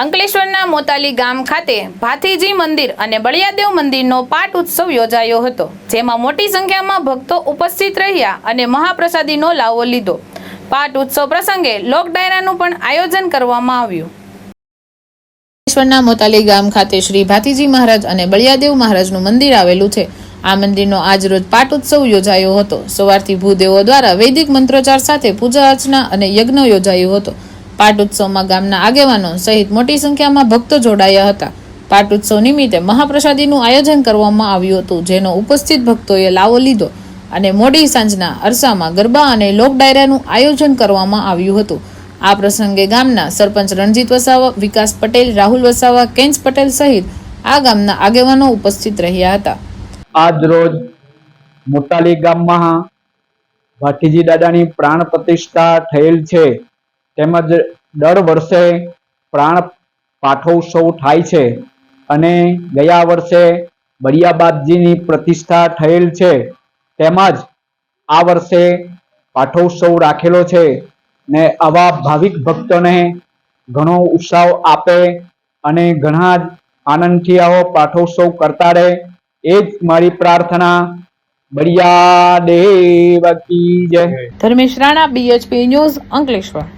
અંકલેશ્વરના મોતાલી ગામ ખાતે ભાથીજી મંદિર અને બળિયાદેવ મંદિરનો પાટ ઉત્સવ યોજાયો હતો, જેમાં મોટી સંખ્યામાં ભક્તો ઉપસ્થિત રહ્યા અને મહાપ્રસાદીનો લાવો લીધો. પાટ ઉત્સવ પ્રસંગે લોક ડાયરાનું પણ આયોજન કરવામાં આવ્યું. અંકલેશ્વરના મોતાલી ગામ ખાતે શ્રી ભાતીજી મહારાજ અને બળિયાદેવ મહારાજનું મંદિર આવેલું છે. આ મંદિરનો આજરોજ પાટ ઉત્સવ યોજાયો હતો. સવારથી ભૂદેવો દ્વારા વૈદિક મંત્રોચ્ચાર સાથે પૂજા અર્ચના અને યજ્ઞ યોજાયો હતો. પાટ ઉત્સવમાં ગામના આગેવાનો સહિત મોટી સંખ્યામાં ભક્તો જોડાયા હતા. પાટ ઉત્સવ નિમિત્તે મહાપ્રસાદીનું આયોજન કરવામાં આવ્યું હતું, જેનો ઉપસ્થિત ભક્તોએ લાવો લીધો અને મોડી સાંજના અરસામાં ગરબા અને લોક ડાયરાનું આયોજન કરવામાં આવ્યું હતું. આ પ્રસંગે ગામના સરપંચ રણજીત વસાવા, વિકાસ પટેલ, રાહુલ વસાવા, કેન્સ પટેલ સહિત આ ગામના આગેવાનો ઉપસ્થિત રહ્યા હતા. આજ રોજ મોટાલી ગામમાં ભાટીજી દાદાની પ્રાણ પ્રતિષ્ઠા થયેલ છે. તેમજ દર વર્ષે પ્રાણ પાઠોત્સવ થાય છે અને ગયા વર્ષે બળિયાબાદજીની પ્રતિષ્ઠા થયેલ છે. તેમજ આ વર્ષે પાઠોત્સવ રાખેલો છે ને આવા ભાવિક ભક્તોને ઘણો ઉત્સાહ આપે અને ઘણા જ આનંદથી આવો પાઠોત્સવ કરતા રહે. એ જ મારી પ્રાર્થના. બળિયા દેવ કી જય. Dharmesh Rana BHP news Ankleshwar.